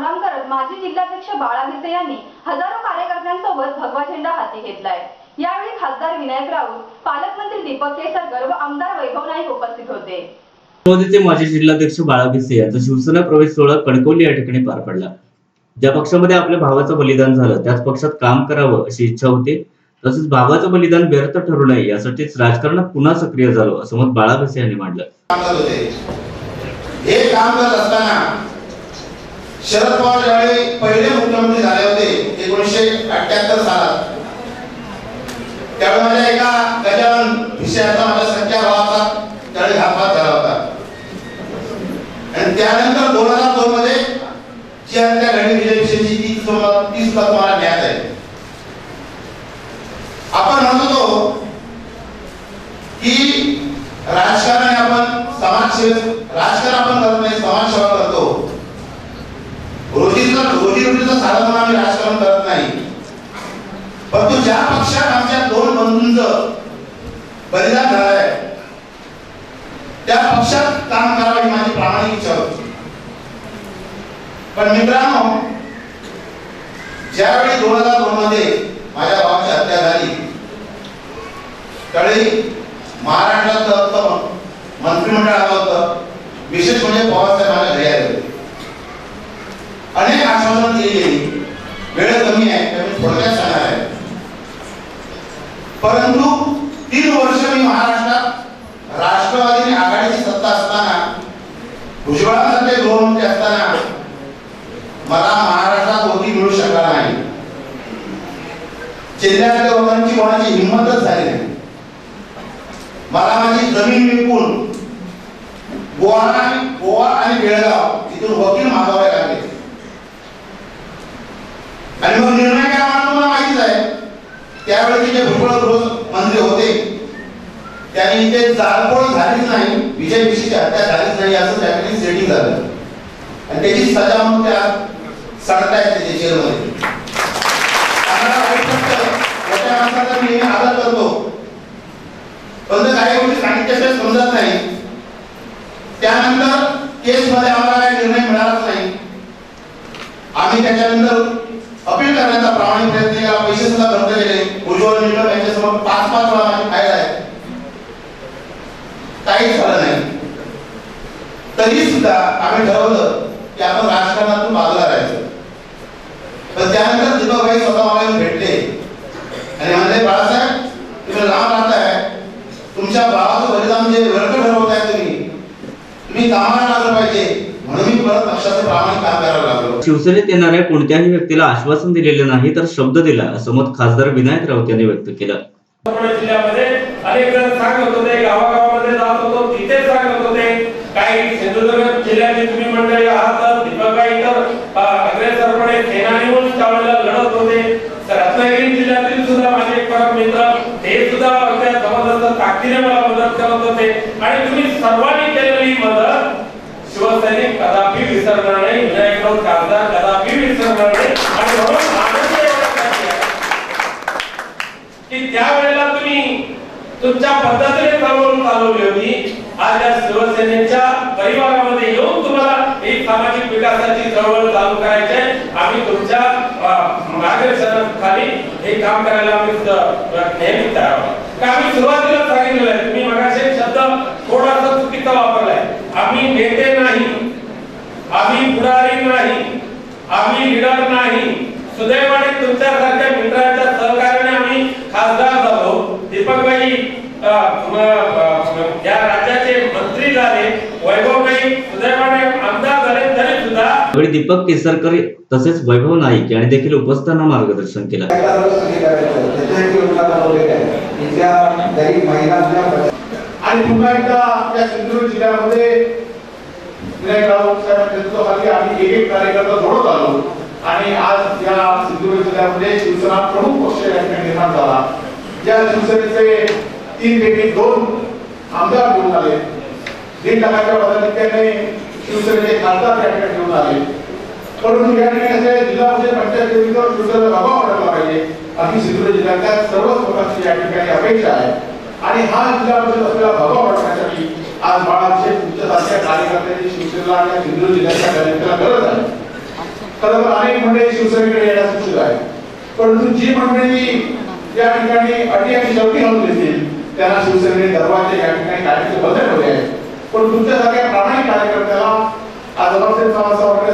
रामराम करत माजी जिल्हाध्यक्ष बाळा भिसे यांनी हजारो कार्यकर्त्यांसोबत भगवा झेंडा हाती घेतलाय. यावेळी खासदार विनायक राऊत पालकमंत्री दीपक केसरकर व आमदार वैभव नाईक उपस्थित होते. माजी जिल्हाध्यक्ष बाळा भिसे यांचा शिवसेना प्रवेश सोहळा कणकवली या ठिकाणी पार पडला. ज्या पक्षामध्ये आपल्या भावाचं बलिदान झालं त्याच पक्षात काम करावं अशी इच्छा होती. तसंच भावाचं बलिदान व्यर्थ ठरू नये यासाठीच राजकारणात पुन्हा सक्रिय झालं असं मत बाळा भिसे यांनी मांडलं. हे काम करत असताना शरद पवार ज्यावेळी पहिले मुख्यमंत्री झाले होते एकोणीसशे अठ्याहत्तर सालात त्यावेळी माझ्या एका गजानन विषयाचा माझ्या संख्या भावाचा त्यावेळी घातपात झाला होता. आणि त्यानंतर दोन हजार दोन मध्ये जी हत्या घडली विजयविषयीची ती तुम्हाला ती सुद्धा तुम्हाला ज्ञात आहे. आपण म्हणत होतो की राजकारण आपण समाजसेवेत राजकारण आपण करत नाही समाजसेवा करतो रोजीचा रोजी रोटीचं साधन म्हणून आम्ही राजकारण करत नाही परंतु ज्या पक्षात आमच्या दोन बंधूंचं बलिदान झालंय त्या पक्षात काम करावं ही माझी प्रामाणिक इच्छा होती. पण मित्रांनो ज्यावेळी दोन हजार दोन मध्ये माझ्या भावाची हत्या झाली त्यावेळी महाराष्ट्रात मंत्रिमंडळ आलं होतं. विशेष म्हणजे पवारसाहेब माझ्या घरी आले होते. अनेक आश्वासन दिली गेली वेळ कमी आहे त्यामुळे थोडक्यात सांगणार आहे परंतु तीन वर्ष मी महाराष्ट्रात राष्ट्रवादीने आघाडीची सत्ता असताना भुजबळांसारखे गृहमंत्री असताना मला महाराष्ट्रात वकील मिळू शकला नाही. जिल्ह्यातल्या लोकांची कोणाची हिंमतच झाली नाही. मला माझी जमीन विकून गोवा आणि गोवा आणि बेळगाव तिथून वकील मागावे लागले. आणि मग निर्णय काय मला तुम्हाला माहितीच आहे. त्यावेळी जे भुजबळ गृह मंत्री होते. त्यांनी ते जाळपोळ झालीच नाही विजय विषयीची हत्या झालीच नाही असं त्या ठिकाणी सेटिंग झालं. आणि त्याची सजा म्हणून त्या सडतायत त्याच्या जेलमध्ये. आम्हाला वाईट वाटतं. मोठ्या माणसाचा नेहमी आदर करतो. पण काही गोष्टी सांगितल्याशिवाय समजत नाही. त्यानंतर केस मध्ये आम्हाला काही निर्णय मिळालाच नाही. आम्ही त्याच्यानंतर अपील करण्याचा प्रामाणिक प्रयत्न केला पैसे सुद्धा बंद केले उज्ज्वल निकम यांच्यासमोर पाच पाच वेळा माझी फाईल आहे काहीच झालं नाही. तरी सुद्धा आम्ही ठरवलं की आपण राजकारणातून बाजूला राहायचं तर त्यानंतर दीपकभाई स्वतः मला येऊन भेटले. आणि म्हणले बाळासाहेब तुम्ही लांब राहताय. तुमच्या बाळाचं बलिदान जे व्यर्थ ठरवताय तुम्ही तुम्ही कामाला लागलं पाहिजे. म्हणून मी परत करायला शिवसेनेत येणाऱ्या कोणत्याही व्यक्तीला आश्वासन दिलेले नाही तर शब्द दिला असं मत खासदार विनायक राऊत यांनी व्यक्त केलं. जिल्ह्यामध्ये अनेक जण सांगत होते गावागावामध्ये जात होतो तिथे सांगत होते. काही सिंधुदुर्ग जिल्ह्याचे तुम्ही मंडळी आहात दीपकबाई तर अग्रेसरपणे त्यावेळेला लढत होते. रत्नागिरी जिल्ह्यातील सुद्धा माझे एक परम मित्र ते सुद्धा ताकदीने मला मदत करत होते. आणि तुम्ही सर्वांनी केलेली मदत शिवसैनिक कदापि विसरणार नाही विनायक राऊत खासदार कदापि विसरणार नाही. आणि म्हणून आनंद एवढ्यासाठी आहे की त्यावेळेला तुम्ही तुमच्या पद्धतीने चळवळ चालवली होती. आज या शिवसेनेच्या परिवारामध्ये येऊन तुम्हाला एक सामाजिक विकासाची चळवळ चालू करायची आम्ही तुमच्या मार्गदर्शनाखाली हे काम करायला आम्ही नेहमी तयार आहोत. आम्ही सुरुवातीला सांगितलेलं आहे तुम्ही मगाशी शब्द थोडासा चुकीचा वापरलाय. आम्ही नेते नाही आम्ही पुढारी नाही आम्ही लिडर नाही. सुदैवाने तुमच्यासारखे मित्रांच्या सहकार्याने आम्ही खासदार झालो दीपकबाई अ, म, अ, या राज्याचे मंत्री झाले वैभवबाई सुदैवाने आमदार झाले तरी सुद्धा यावेळी दीपक केसरकर तसेच वैभव नाईक यांनी देखील उपस्थितांना मार्गदर्शन केलं. आणि पुन्हा एकदा आपल्या सिंधुदुर्ग जिल्ह्यामध्ये आम्ही एक एक कार्यकर्ता जोडत आलो. आणि आज या सिंधुदुर्ग जिल्ह्यामध्ये शिवसेना प्रमुख पक्ष या ठिकाणी निर्माण झाला. या शिवसेनेचे तीन पैकी दोन आमदार निवडून आले. दीड लाखाच्या पदाधिकाऱ्याने शिवसेनेचे खासदार या ठिकाणी निवडून आले परंतु या ठिकाणी असे जिल्हा परिषद पंचायत समितीवर शिवसेनेला दबाव वाढवला पाहिजे. अशी सिंधुदुर्ग जिल्ह्यातल्या सर्वच लोकांची या ठिकाणी अपेक्षा आहे. आणि हा जिल्हा परिषद असलेला दबाव वाढवण्यासाठी आज बाळाचे तुमच्यासारख्या कार्यकर्त्यांनी शिवसेनेला आणि सिंधुदुर्ग जिल्ह्याच्या कार्यकर्त्याला गरज आहे. खरं तर अनेक मंडळी शिवसेनेकडे येण्यास उत्सुक आहे परंतु जी मंडळी या ठिकाणी अटी आणि शेवटी घालून देतील त्यांना शिवसेनेने दरवाजे या ठिकाणी काढायचे बंद ठेवले आहेत. पण तुमच्यासारख्या प्रामाणिक कार्यकर्त्याला आज अमरसेन असं